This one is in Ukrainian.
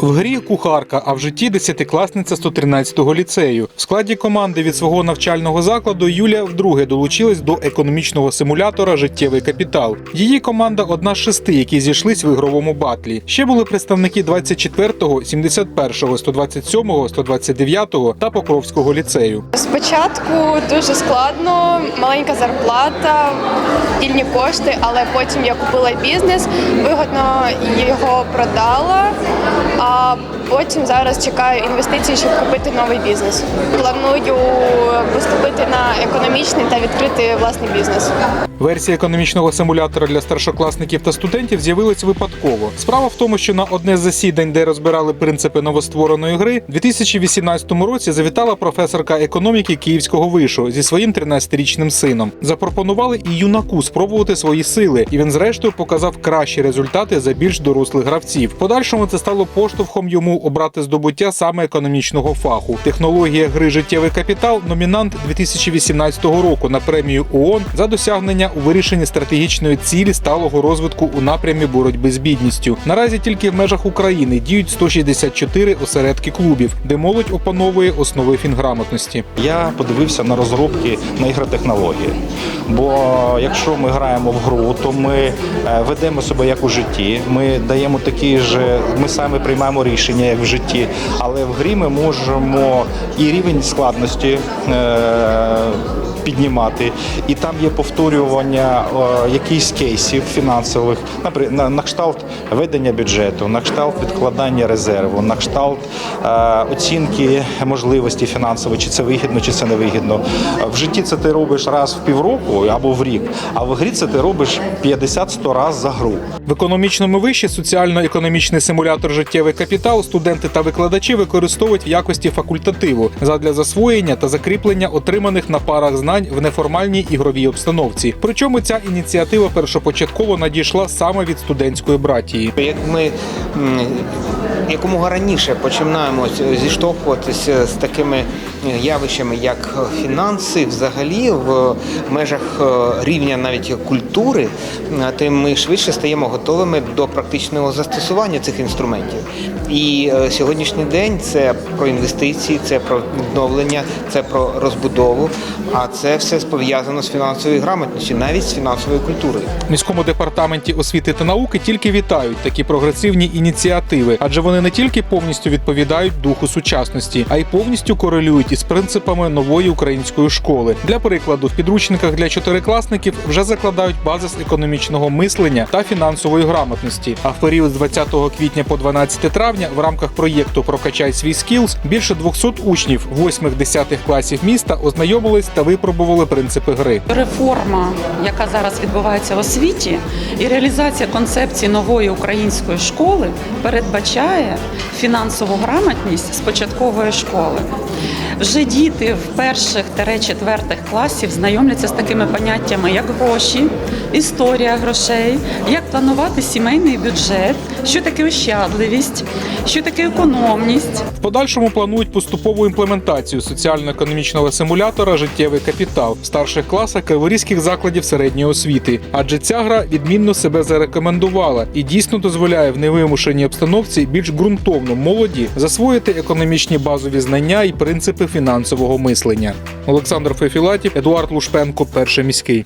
В грі кухарка, а в житті десятикласниця 113-го ліцею. В складі команди від свого навчального закладу Юлія вдруге долучилась до економічного симулятора Життєвий капітал. Її команда одна з шести, які зійшлись в ігровому батлі. Ще були представники 24-го, 71-го, 127-го, 129-го та Покровського ліцею. Спочатку дуже складно, маленька зарплата, вільні кошти, але потім я купила бізнес, вигодно його продала, а потім зараз чекаю інвестицій, щоб купити новий бізнес. Планую поступити на економічний та відкрити власний бізнес. Версія економічного симулятора для старшокласників та студентів з'явилась випадково. Справа в тому, що на одне з засідань, де розбирали принципи новоствореної гри, у 2018 році завітала професорка економіки Київського вишу зі своїм 13-річним сином. Запропонували і юнаку спробувати свої сили, і він зрештою показав кращі результати за більш дорослих гравців. В Подальшому це стало поштовхом йому обрати здобуття саме економічного фаху. Технологія гри життєвий капітал номінант 2018 року на премію ООН за досягнення у вирішенні стратегічної цілі сталого розвитку у напрямі боротьби з бідністю. Наразі тільки в межах України діють 164 осередки клубів, де молодь опановує основи фінграмотності. Я подивився на розробки на ігротехнології. Бо якщо ми граємо в гру, то ми е, ведемо себе як у житті. Ми даємо такі ж, ми самі приймаємо рішення в житті, але в грі ми можемо і рівень складності. е, Піднімати, і там є повторювання е, якихось кейсів фінансових, наприклад, на, на кшталт ведення бюджету, на кшталт відкладання резерву, на кшталт е, оцінки можливості фінансової, чи це вигідно, чи це не вигідно. В житті це ти робиш раз в півроку або в рік, а в грі це ти робиш 50-100 раз за гру. В економічному виші соціально-економічний симулятор життєвий капітал студенти та викладачі використовують в якості факультативу задля засвоєння та закріплення отриманих на парах знань в неформальній ігровій обстановці. Причому ця ініціатива першопочатково надійшла саме від студентської братії. Як ми якомога раніше починаємо зіштовхуватися з такими явищами, як фінанси, взагалі в межах е, рівня навіть культури, е, тим ми швидше стаємо готовими до практичного застосування цих інструментів. І е, сьогоднішній день це про інвестиції, це про відновлення, це про розбудову. А це все пов'язано з фінансовою грамотністю, навіть з фінансовою культурою. В міському департаменті освіти та науки тільки вітають такі прогресивні ініціативи, адже вони не тільки повністю відповідають духу сучасності, а й повністю корелюють із принципами нової української школи. Для прикладу, в підручниках для чотирикласників вже закладають базис економічного мислення та фінансової грамотності. А в період з 20 квітня по 12 травня в рамках проєкту Прокачай свій скілз більше 200 учнів 8-10 класів міста ознайомились та випробували принципи гри. Реформа, яка зараз відбувається в освіті, і реалізація концепції нової української школи передбачає фінансову грамотність з початкової школи. Вже діти в перших та четвертих класів знайомляться з такими поняттями, як гроші, історія грошей, як планувати сімейний бюджет, що таке ощадливість, що таке економність. В подальшому планують поступову імплементацію соціально-економічного симулятора Життєвий капітал в старших класах криворізьких закладів середньої освіти, адже ця гра відмінно себе зарекомендувала і дійсно дозволяє в невимушеній обстановці більш ґрунтовно молоді засвоїти економічні базові знання і принципи фінансового мислення. Олександр Фефілатів, Едуард Лушпенко, перший міський.